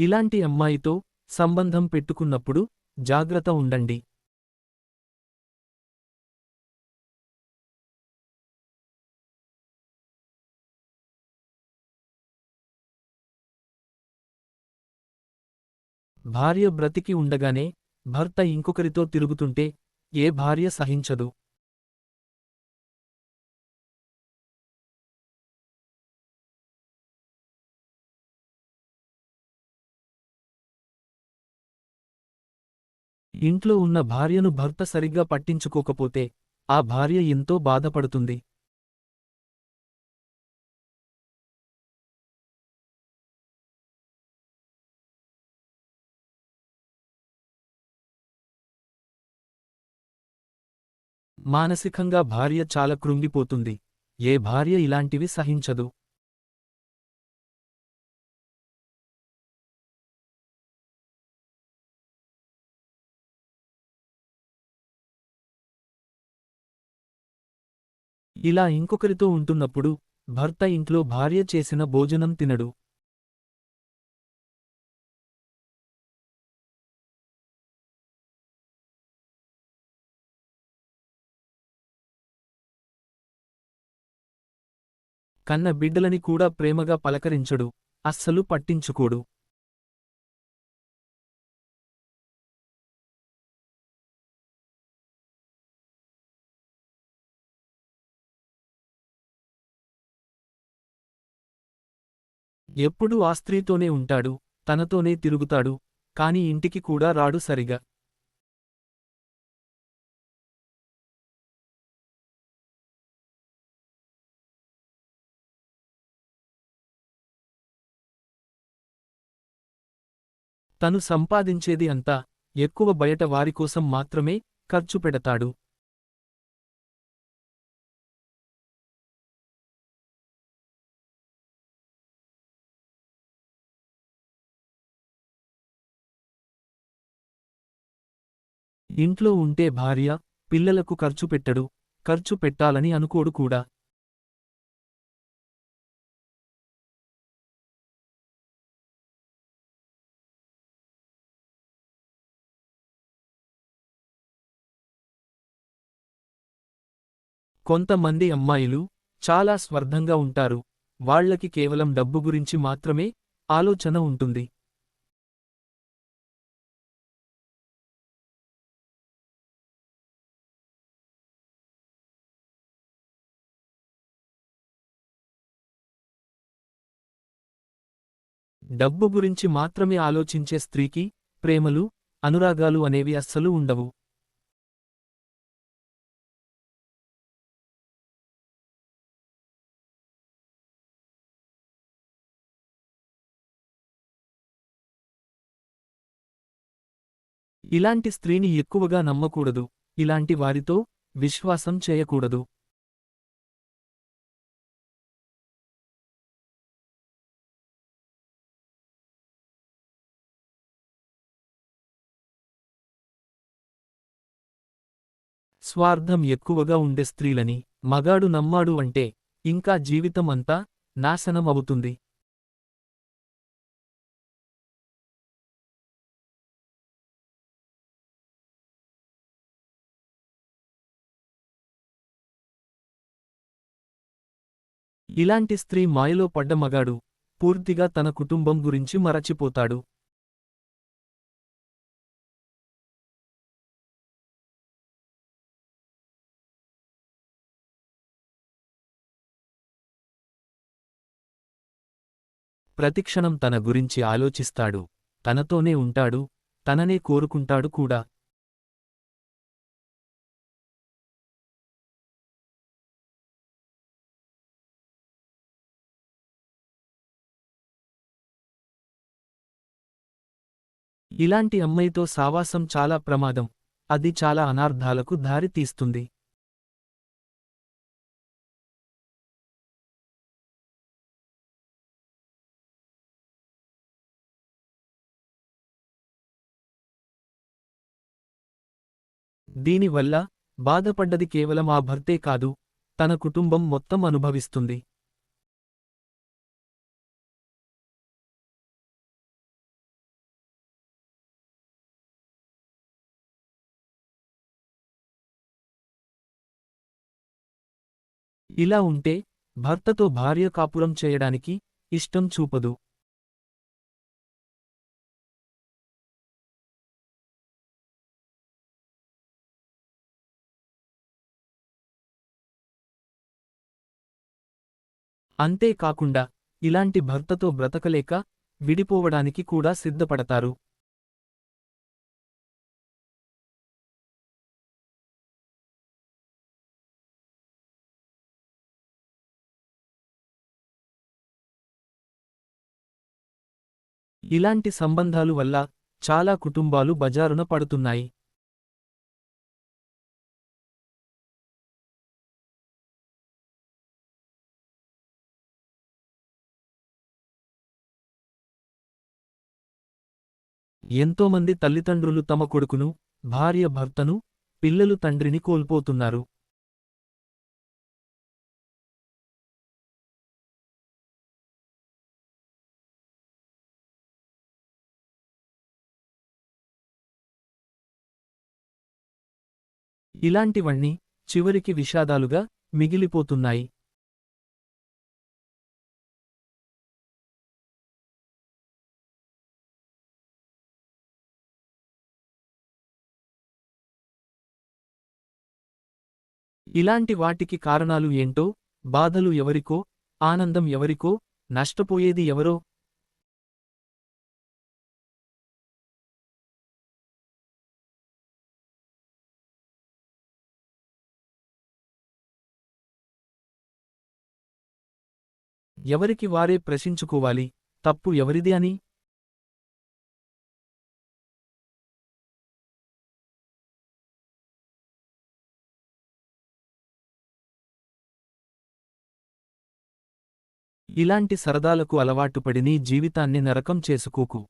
ఇలాంటి అమ్మాయితో సంబంధం పెట్టుకున్నప్పుడు జాగ్రత్త ఉండండి. భార్య బ్రతికి ఉండగానే భర్త ఇంకొకరితో తిరుగుతుంటే ఏ భార్య సహించదు. ఇంట్లో ఉన్న భార్యను భర్త సరిగ్గా పట్టించుకోకపోతే ఆ భార్య ఎంతో బాధపడుతుంది. మానసికంగా భార్య చాలా కృంగిపోతుంది. ఏ భార్య ఇలాంటివి సహించదు. ఇలా ఇంకొకరితో ఉంటున్నప్పుడు భర్త ఇంట్లో భార్య చేసిన భోజనం తినడు. కన్న బిడ్డలని కూడా ప్రేమగా పలకరించడు అస్సలు పట్టించుకోడు. ఎప్పుడూ ఆ స్త్రీతోనే ఉంటాడు తనతోనే తిరుగుతాడు కాని ఇంటికి కూడా రాడు సరిగా. తను సంపాదించేది అంతా ఎక్కువ బయట వారికోసం మాత్రమే ఖర్చు పెడతాడు. ఇంట్లో ఉంటే భార్య పిల్లలకు ఖర్చు పెట్టడు ఖర్చు పెట్టాలని అనుకోడు కూడా. కొంతమంది అమ్మాయిలు చాలా స్వర్ధంగా ఉంటారు వాళ్ళకి కేవలం డబ్బు గురించి మాత్రమే ఆలోచన ఉంటుంది. డబ్బు గురించి మాత్రమే ఆలోచించే స్త్రీకి ప్రేమలు అనురాగాలు అనేవి అస్సలు ఉండవు. ఇలాంటి స్త్రీని ఎక్కువగా నమ్మకూడదు. ఇలాంటి వారితో విశ్వాసం చేయకూడదు. స్వార్థం ఎక్కువగా ఉండే స్త్రీలని మగాడు నమ్మాడు అంటే ఇంకా జీవితం అంతా నాశనం అవుతుంది ఇలాంటి స్త్రీ మాయలో పడ్డ మగాడు పూర్తిగా తన కుటుంబం గురించి మరచిపోతాడు. ప్రతిక్షణం తన గురించి ఆలోచిస్తాడు. తనతోనే ఉంటాడు. తననే కోరుకుంటాడు కూడా. ఇలాంటి అమ్మాయితో సావాసం చాలా ప్రమాదం. అది చాలా అనార్థాలకు దారితీస్తుంది. దీనివల్ల బాధపడ్డది కేవలం ఆ భర్తే కాదు తన కుటుంబం మొత్తం అనుభవిస్తుంది. ఇలా ఉంటే భర్తతో భార్య కాపురం చేయడానికి ఇష్టం చూపదు. అంతేకాకుండా ఇలాంటి భర్తతో బ్రతకలేక విడిపోవడానికి కూడా సిద్ధపడతారు. ఇలాంటి సంబంధాలు వల్ల చాలా కుటుంబాలు బజారున పడుతున్నాయి. ఎంతోమంది తల్లిదండ్రులు తమ కొడుకును భార్య భర్తను పిల్లలు తండ్రిని కోల్పోతున్నారు. ఇలాంటివన్నీ చివరికి విషాదాలుగా మిగిలిపోతున్నాయి. ఇలాంటి వాటికి కారణాలు ఏంటో? బాధలు ఎవరికో? ఆనందం ఎవరికో? నష్టపోయేది ఎవరో? ఎవరికి వారే ప్రశ్నించుకోవాలి? తప్పు ఎవరిది అని? ఇలాంటి సరదాలకు అలవాటుపడి నీ జీవితాన్ని నరకం చేసుకోకు.